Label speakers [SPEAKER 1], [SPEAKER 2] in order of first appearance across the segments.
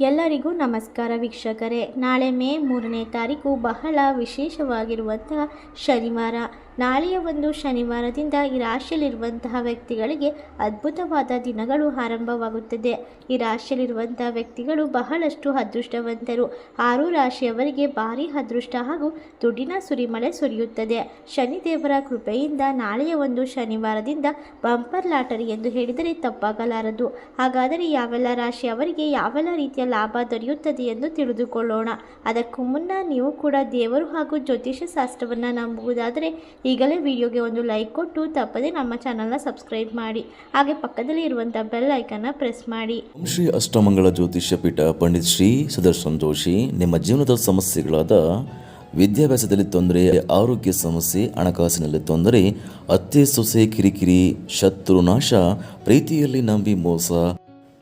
[SPEAKER 1] ಎಲ್ಲರಿಗೂ ನಮಸ್ಕಾರ ವೀಕ್ಷಕರೇ. ನಾಳೆ ಮೇ ಮೂರನೇ ತಾರೀಕು ಬಹಳ ವಿಶೇಷವಾಗಿರುವಂತಹ ಶನಿವಾರ. ನಾಳೆಯ ಒಂದು ಶನಿವಾರದಿಂದ ಈ ರಾಶಿಯಲ್ಲಿರುವಂತಹ ವ್ಯಕ್ತಿಗಳಿಗೆ ಅದ್ಭುತವಾದ ದಿನಗಳು ಆರಂಭವಾಗುತ್ತದೆ. ಈ ರಾಶಿಯಲ್ಲಿರುವಂತಹ ವ್ಯಕ್ತಿಗಳು ಬಹಳಷ್ಟು ಅದೃಷ್ಟವಂತರು. ಆರು ರಾಶಿಯವರಿಗೆ ಭಾರಿ ಅದೃಷ್ಟ ಹಾಗೂ ದುಡ್ಡಿನ ಸುರಿಮಳೆ ಸುರಿಯುತ್ತದೆ. ಶನಿದೇವರ ಕೃಪೆಯಿಂದ ನಾಳೆಯ ಒಂದು ಶನಿವಾರದಿಂದ ಬಂಪರ್ ಲಾಟರಿ ಎಂದು ಹೇಳಿದರೆ ತಪ್ಪಾಗಲಾರದು. ಹಾಗಾದರೆ ಯಾವೆಲ್ಲ ರಾಶಿಯವರಿಗೆ ಯಾವೆಲ್ಲ ರೀತಿಯ ಲಾಭ ದೊರೆಯುತ್ತದೆ ಎಂದು ತಿಳಿದುಕೊಳ್ಳೋಣ. ಅದಕ್ಕೂ ಮುನ್ನ ನೀವು ಕೂಡ ದೇವರು ಹಾಗೂ ಜ್ಯೋತಿಷ್ಯ ಶಾಸ್ತ್ರವನ್ನು ನಂಬುವುದಾದರೆ ಈಗಲೇ ವಿಡಿಯೋಗೆ ಒಂದು ಲೈಕ್ ಕೊಟ್ಟು ತಪ್ಪದೆ ನಮ್ಮ ಚಾನಲ್ನ ಸಬ್ಸ್ಕ್ರೈಬ್ ಮಾಡಿ. ಹಾಗೆ ಪಕ್ಕದಲ್ಲಿ ಇರುವಂಥ ಬೆಲ್ ಐಕನ್ನ ಪ್ರೆಸ್ ಮಾಡಿ.
[SPEAKER 2] ಶ್ರೀ ಅಷ್ಟಮಂಗಳ ಜ್ಯೋತಿಷ್ಯ ಪೀಠ ಪಂಡಿತ್ ಶ್ರೀ ಸುದರ್ಶನ್ ಜೋಶಿ, ನಿಮ್ಮ ಜೀವನದ ಸಮಸ್ಯೆಗಳಾದ ವಿದ್ಯಾಭ್ಯಾಸದಲ್ಲಿ ತೊಂದರೆ, ಆರೋಗ್ಯ ಸಮಸ್ಯೆ, ಹಣಕಾಸಿನಲ್ಲಿ ತೊಂದರೆ, ಅತ್ತೆ ಸೊಸೆ ಕಿರಿಕಿರಿ, ಶತ್ರು ನಾಶ, ಪ್ರೀತಿಯಲ್ಲಿ ನಂಬಿ ಮೋಸ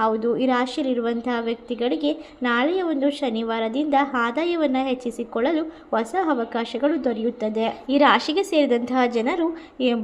[SPEAKER 1] ಹೌದು, ಈ ರಾಶಿಯಲ್ಲಿರುವಂತಹ ವ್ಯಕ್ತಿಗಳಿಗೆ ನಾಳೆಯ ಒಂದು ಶನಿವಾರದಿಂದ ಆದಾಯವನ್ನು ಹೆಚ್ಚಿಸಿಕೊಳ್ಳಲು ಹೊಸ ಅವಕಾಶಗಳು ದೊರೆಯುತ್ತದೆ. ಈ ರಾಶಿಗೆ ಸೇರಿದಂತಹ ಜನರು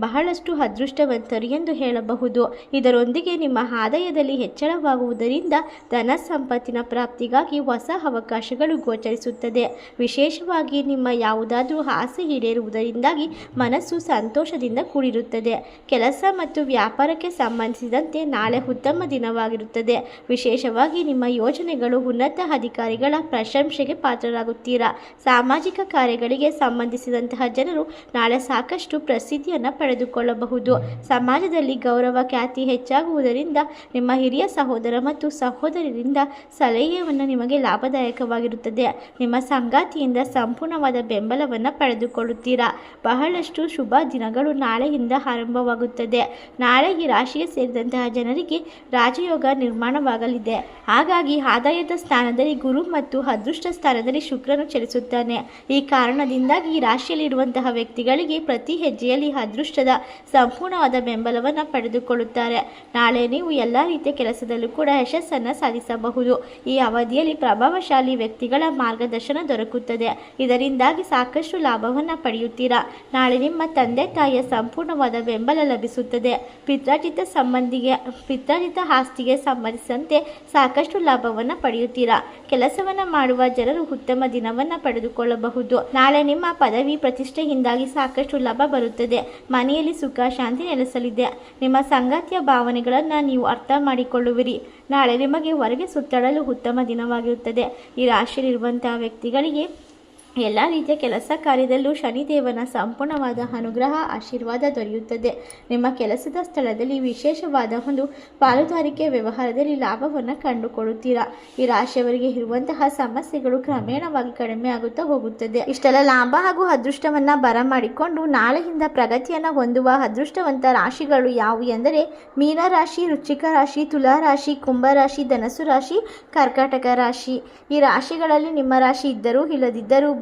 [SPEAKER 1] ಬಹಳಷ್ಟು ಅದೃಷ್ಟವಂತರು ಎಂದು ಹೇಳಬಹುದು. ಇದರೊಂದಿಗೆ ನಿಮ್ಮ ಆದಾಯದಲ್ಲಿ ಹೆಚ್ಚಳವಾಗುವುದರಿಂದ ಧನ ಸಂಪತ್ತಿನ ಪ್ರಾಪ್ತಿಗಾಗಿ ಹೊಸ ಅವಕಾಶಗಳು ಗೋಚರಿಸುತ್ತದೆ. ವಿಶೇಷವಾಗಿ ನಿಮ್ಮ ಯಾವುದಾದರೂ ಆಸೆ ಈಡೇರುವುದರಿಂದಾಗಿ ಮನಸ್ಸು ಸಂತೋಷದಿಂದ ಕೂಡಿರುತ್ತದೆ. ಕೆಲಸ ಮತ್ತು ವ್ಯಾಪಾರಕ್ಕೆ ಸಂಬಂಧಿಸಿದಂತೆ ನಾಳೆ ಉತ್ತಮ ದಿನವಾಗಿರುತ್ತದೆ. ವಿಶೇಷವಾಗಿ ನಿಮ್ಮ ಯೋಜನೆಗಳು ಉನ್ನತ ಅಧಿಕಾರಿಗಳ ಪ್ರಶಂಸೆಗೆ ಪಾತ್ರರಾಗುತ್ತೀರಾ? ಸಾಮಾಜಿಕ ಕಾರ್ಯಗಳಿಗೆ ಸಂಬಂಧಿಸಿದಂತಹ ಜನರು ನಾಳೆ ಸಾಕಷ್ಟು ಪ್ರಸಿದ್ಧಿಯನ್ನು ಪಡೆದುಕೊಳ್ಳಬಹುದು. ಸಮಾಜದಲ್ಲಿ ಗೌರವ ಖ್ಯಾತಿ ಹೆಚ್ಚಾಗುವುದರಿಂದ ನಿಮ್ಮ ಹಿರಿಯ ಸಹೋದರ ಮತ್ತು ಸಹೋದರರಿಂದ ಸಲಹೆಯನ್ನು ನಿಮಗೆ ಲಾಭದಾಯಕವಾಗಿರುತ್ತದೆ. ನಿಮ್ಮ ಸಂಗಾತಿಯಿಂದ ಸಂಪೂರ್ಣವಾದ ಬೆಂಬಲವನ್ನು ಪಡೆದುಕೊಳ್ಳುತ್ತೀರಾ? ಬಹಳಷ್ಟು ಶುಭ ದಿನಗಳು ನಾಳೆಯಿಂದ ಆರಂಭವಾಗುತ್ತದೆ. ನಾಳೆ ಈ ರಾಶಿಗೆ ಸೇರಿದಂತಹ ಜನರಿಗೆ ರಾಜಯೋಗ ನಿರ್ಮಾಣವಾಗಲಿದೆ. ಹಾಗಾಗಿ ಆದಾಯದ ಸ್ಥಾನದಲ್ಲಿ ಗುರು ಮತ್ತು ಅದೃಷ್ಟ ಸ್ಥಾನದಲ್ಲಿ ಶುಕ್ರನು ಚಲಿಸುತ್ತಾನೆ. ಈ ಕಾರಣದಿಂದಾಗಿ ಈ ರಾಶಿಯಲ್ಲಿರುವಂತಹ ವ್ಯಕ್ತಿಗಳಿಗೆ ಪ್ರತಿ ಹೆಜ್ಜೆಯಲ್ಲಿ ಅದೃಷ್ಟದ ಸಂಪೂರ್ಣವಾದ ಬೆಂಬಲವನ್ನು ಪಡೆದುಕೊಳ್ಳುತ್ತಾರೆ. ನಾಳೆ ನೀವು ಎಲ್ಲ ರೀತಿಯ ಕೆಲಸದಲ್ಲೂ ಕೂಡ ಯಶಸ್ಸನ್ನು ಸಾಧಿಸಬಹುದು. ಈ ಅವಧಿಯಲ್ಲಿ ಪ್ರಭಾವಶಾಲಿ ವ್ಯಕ್ತಿಗಳ ಮಾರ್ಗದರ್ಶನ ದೊರಕುತ್ತದೆ. ಇದರಿಂದಾಗಿ ಸಾಕಷ್ಟು ಲಾಭವನ್ನು ಪಡೆಯುತ್ತೀರಾ? ನಾಳೆ ನಿಮ್ಮ ತಂದೆ ತಾಯಿಯ ಸಂಪೂರ್ಣವಾದ ಬೆಂಬಲ ಲಭಿಸುತ್ತದೆ. ಪಿತ್ರಾಜಿತ ಸಂಬಂಧಿಗೆ ಪಿತ್ರಾಜಿತ ಆಸ್ತಿಗೆ ಸಂಬಂಧಿಸಿದಂತೆ ಸಾಕಷ್ಟು ಲಾಭವನ್ನು ಪಡೆಯುತ್ತೀರಾ? ಕೆಲಸವನ್ನು ಮಾಡುವ ಜನರು ಉತ್ತಮ ದಿನವನ್ನು ಪಡೆದುಕೊಳ್ಳಬಹುದು. ನಾಳೆ ನಿಮ್ಮ ಪದವಿ ಪ್ರತಿಷ್ಠೆಯಿಂದಾಗಿ ಸಾಕಷ್ಟು ಲಾಭ ಬರುತ್ತದೆ. ಮನೆಯಲ್ಲಿ ಸುಖ, ಶಾಂತಿ ನೆಲೆಸಲಿದೆ. ನಿಮ್ಮ ಸಂಗಾತಿಯ ಭಾವನೆಗಳನ್ನು ನೀವು ಅರ್ಥ ಮಾಡಿಕೊಳ್ಳುವಿರಿ. ನಾಳೆ ನಿಮಗೆ ಹೊರಗೆ ಸುತ್ತಾಡಲು ಉತ್ತಮ ದಿನವಾಗಿರುತ್ತದೆ. ಈ ರಾಶಿಯಲ್ಲಿರುವಂತಹ ವ್ಯಕ್ತಿಗಳಿಗೆ ಎಲ್ಲ ರೀತಿಯ ಕೆಲಸ ಕಾರ್ಯದಲ್ಲೂ ಶನಿದೇವನ ಸಂಪೂರ್ಣವಾದ ಅನುಗ್ರಹ, ಆಶೀರ್ವಾದ ದೊರೆಯುತ್ತದೆ. ನಿಮ್ಮ ಕೆಲಸದ ಸ್ಥಳದಲ್ಲಿ ವಿಶೇಷವಾದ ಒಂದು ಪಾಲುದಾರಿಕೆ ವ್ಯವಹಾರದಲ್ಲಿ ಲಾಭವನ್ನು ಕಂಡುಕೊಳ್ಳುತ್ತೀರಾ? ಈ ರಾಶಿಯವರಿಗೆ ಇರುವಂತಹ ಸಮಸ್ಯೆಗಳು ಕ್ರಮೇಣವಾಗಿ ಕಡಿಮೆ ಆಗುತ್ತಾ ಹೋಗುತ್ತದೆ. ಇಷ್ಟೆಲ್ಲ ಲಾಭ ಹಾಗೂ ಅದೃಷ್ಟವನ್ನು ಬರಮಾಡಿಕೊಂಡು ನಾಳೆಯಿಂದ ಪ್ರಗತಿಯನ್ನು ಹೊಂದುವ ಅದೃಷ್ಟವಂತ ರಾಶಿಗಳು ಯಾವುವು ಎಂದರೆ ಮೀನ ರಾಶಿ, ವೃಶ್ಚಿಕ ರಾಶಿ, ತುಲಾ ರಾಶಿ, ಕುಂಭ ರಾಶಿ ಧನಸು ರಾಶಿ, ಕರ್ಕಾಟಕ ರಾಶಿ. ಈ ರಾಶಿಗಳಲ್ಲಿ ನಿಮ್ಮ ರಾಶಿ ಇದ್ದರೂ ಇಲ್ಲದಿದ್ದರೂ